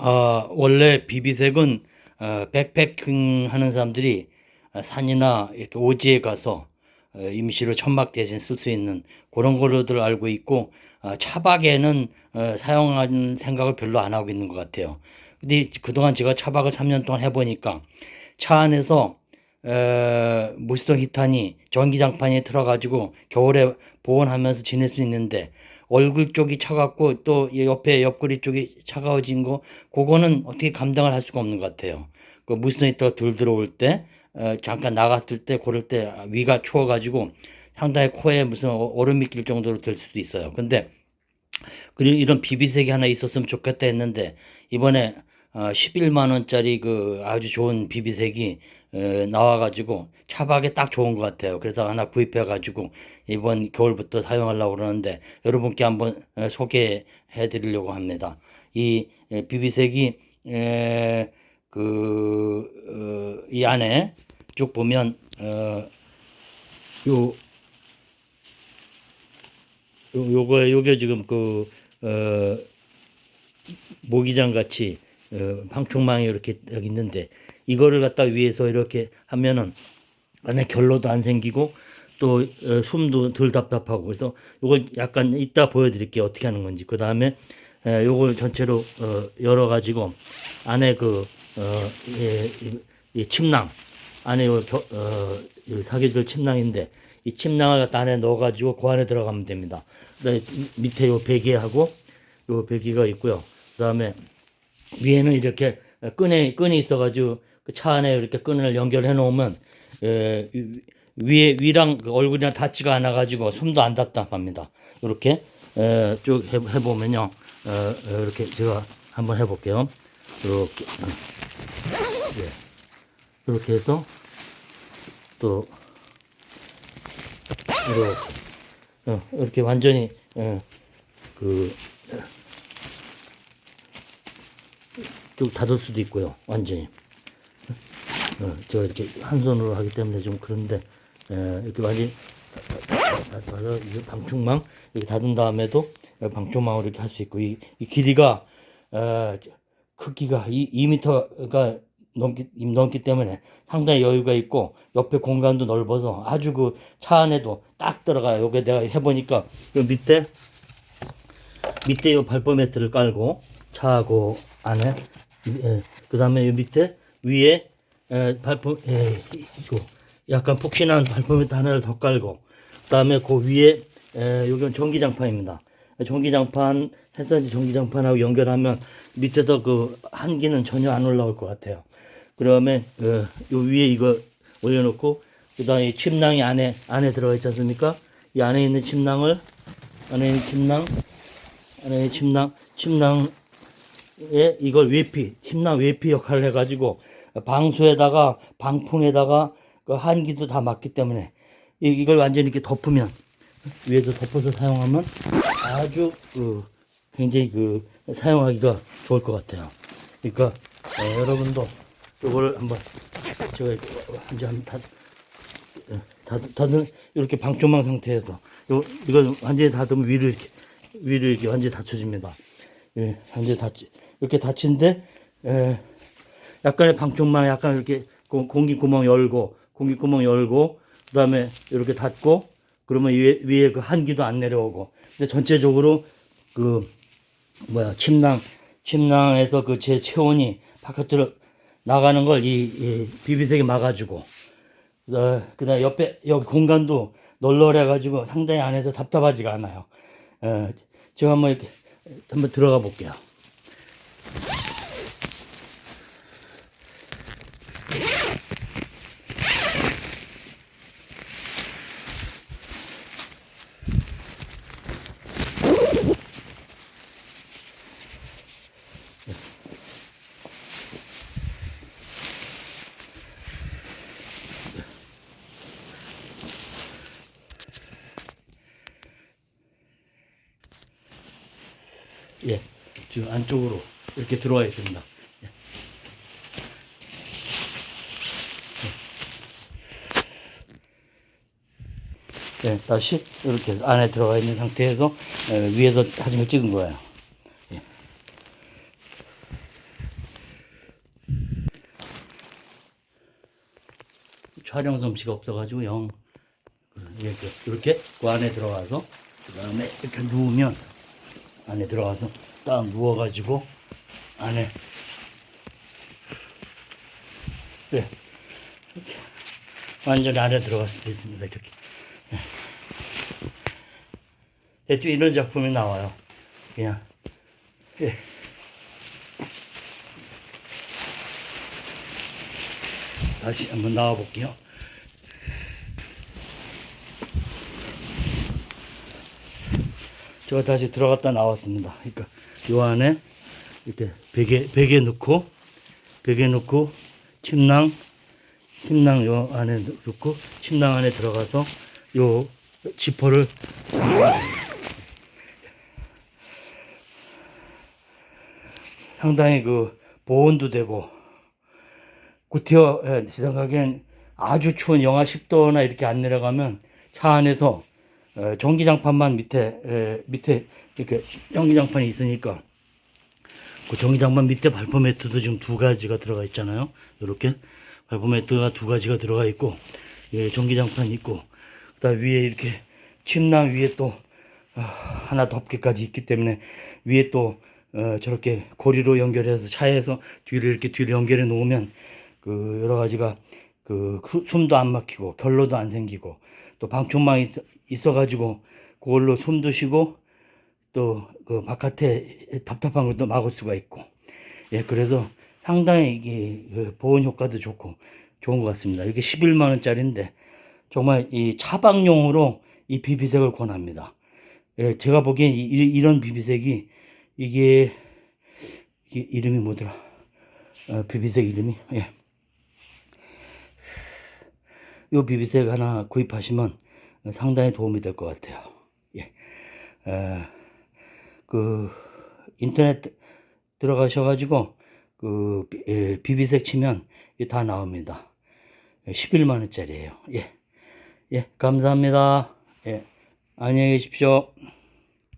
아, 원래 비비색은 어, 백패킹 하는 사람들이 어, 산이나 이렇게 오지에 가서 어, 임시로 천막 대신 쓸 수 있는 그런 거로들 알고 있고 어, 차박에는 어, 사용하는 생각을 별로 안 하고 있는 것 같아요. 근데 그동안 제가 차박을 3년 동안 해보니까 차 안에서 어, 무수동 히탄이 전기장판이 틀어가지고 겨울에 보온하면서 지낼 수 있는데 얼굴 쪽이 차갑고 또이 옆에 옆구리 쪽이 차가워진 거 그거는 어떻게 감당을 할 수가 없는 것 같아요. 그 히터가 덜 들어올 때 어, 잠깐 나갔을 때 그럴 때 위가 추워가지고 상당히 코에 무슨 얼음이 낄 정도로 될 수도 있어요. 근데 그리고 이런 비비색이 하나 있었으면 좋겠다 했는데 이번에 어, 11만 원짜리 그 아주 좋은 비비색이 어, 나와가지고 차박에 딱 좋은 것 같아요. 그래서 하나 구입해가지고 이번 겨울부터 사용하려고 그러는데 여러분께 한번 어, 소개해 드리려고 합니다. 이 에, 비비색이 에, 그, 어, 이 안에 쭉 보면, 어, 요, 요, 요거, 요게 지금 그, 어, 모기장 같이 어, 방충망이 이렇게 여기 있는데 이거를 갖다 위에서 이렇게 하면은 안에 결로도 안 생기고 또 어, 숨도 덜 답답하고 그래서 요걸 약간 이따 보여드릴게요 어떻게 하는 건지 그 다음에 요걸 전체로 어, 열어 가지고 안에 그 어, 예, 침낭 안에 요, 겨, 어, 요 사계절 침낭인데 이 침낭을 갖다 안에 넣어 가지고 그 안에 들어가면 됩니다. 밑에 요 베개하고 요 베개가 있고요. 그다음에 위에는 이렇게 끈에 끈이 있어가지고 그 차 안에 이렇게 끈을 연결해 놓으면 에, 위- 위에 위랑 그 얼굴이랑 닿지가 않아 가지고 숨도 안 답답합니다. 이렇게 에, 쭉 해, 해보면요, 어, 어, 이렇게 제가 한번 해볼게요. 이렇게 어. 예. 이렇게 해서 또 이렇게 어, 이렇게 완전히 어, 그 쭉 닫을 수도 있고요. 완전히. 어, 제가 이렇게 한 손으로 하기 때문에 좀 그런데 에, 이렇게 완전히 닫아서 이게 방충망 이렇게 닫은 다음에도 방충망으로 이렇게 할 수 있고 이, 이 길이가 어, 크기가 이 2m가 넘기 넘기 때문에 상당히 여유가 있고 옆에 공간도 넓어서 아주 그 차 안에도 딱 들어가요. 요게 내가 해보니까 요 밑에 밑에 요 발포 매트를 깔고 차하고 안에 그 다음에 요 밑에 위에 에, 발포 에, 이거 약간 폭신한 매트 하나를 더 깔고 그 다음에 그 위에 에, 요건 전기장판입니다. 전기장판 해서 이제 전기장판하고 연결하면 밑에서 그 한기는 전혀 안 올라올 것 같아요. 그다음에 어, 요 위에 이거 올려놓고 그다음에 이 침낭이 안에 안에 들어가 있지 않습니까? 이 안에 있는 침낭을 안에 있는 침낭 안에 있는 침낭 침낭에 이걸 외피 침낭 외피 역할을 해가지고 방수에다가 방풍에다가 그 한기도 다 막기 때문에 이, 이걸 완전히 이렇게 덮으면 위에서 덮어서 사용하면 아주 그 굉장히 그 사용하기가 좋을 것 같아요. 그러니까 어, 여러분도 이거를 한번 제가 이제 한번 다 다, 닫은 이렇게 방조망 상태에서 요 이걸 완전히 닫으면 위를 이렇게 위를 이렇게 완전히 닫혀집니다. 예, 완전히 닫지 이렇게 닫힌데 에, 약간의 방충망 약간 이렇게 공- 공기 구멍 열고 공기 구멍 열고 그다음에 이렇게 닫고 그러면 위에, 위에 그 한기도 안 내려오고 근데 전체적으로 그 뭐야 침낭 침낭에서 그 제 체온이 바깥으로 나가는 걸 이 이 비비색이 막아주고 어, 그다음 옆에 여기 공간도 널널해 가지고 상당히 안에서 답답하지가 않아요. 어, 제가 한번 이렇게 한번 들어가 볼게요. 예, 지금 안쪽으로 이렇게 들어와 있습니다. 네, 다시 이렇게 안에 들어가 있는 상태에서 예, 위에서 사진을 찍은 거예요. 촬영 솜씨가 없어가지고 영 그, 이렇게 이렇게 그 안에 들어가서 그 다음에 이렇게 누우면 안에 들어가서 딱 누워가지고 안에 네 이렇게 완전히 안에 들어갈 수도 있습니다 이렇게 네. 대충 이런 작품이 나와요 그냥 예. 다시 한번 나와 볼게요. 제가 다시 들어갔다 나왔습니다. 그러니까 요 안에 이렇게 베개 베개 넣고 베개 넣고 침낭 침낭 요 안에 넣고 침낭 안에 들어가서 요 지퍼를 상당히 그 보온도 되고 구티어 예, 제 생각엔 아주 추운 영하 10도나 이렇게 안 내려가면 차 안에서 어, 전기장판만 밑에 에, 밑에 이렇게 전기장판이 있으니까 그 전기장판 밑에 발포 매트도 지금 두 가지가 들어가 있잖아요. 이렇게 발포 매트가 두 가지가 들어가 있고 예, 전기장판이 있고 그다음 위에 이렇게 침낭 위에 또 아, 하나 덮개까지 있기 때문에 위에 또 어, 저렇게 고리로 연결해서 차에서 뒤를 이렇게 뒤로 연결해 놓으면 그 여러 가지가 그 후- 숨도 안 막히고 결로도 안 생기고 또 방충망이 있어, 있어 가지고 그걸로 숨도 쉬고 또 그 바깥에 답답한 것도 막을 수가 있고 예 그래서 상당히 이게 그 보온 효과도 좋고 좋은 것 같습니다. 이게 11만 원짜리인데 정말 이 차박용으로 이 비비색을 권합니다. 예, 제가 보기엔 이, 이- 이런 비비색이 이게, 이게 이름이 뭐더라? 어, 비비색 이름이 예. 요 비비색 하나 구입하시면 상당히 도움이 될 것 같아요. 예. 에, 그 인터넷 들어가셔가지고 그 비- 예, 비비색 치면 다 나옵니다. 11만 원짜리예요. 예. 예, 감사합니다. 예. 안녕히 계십시오.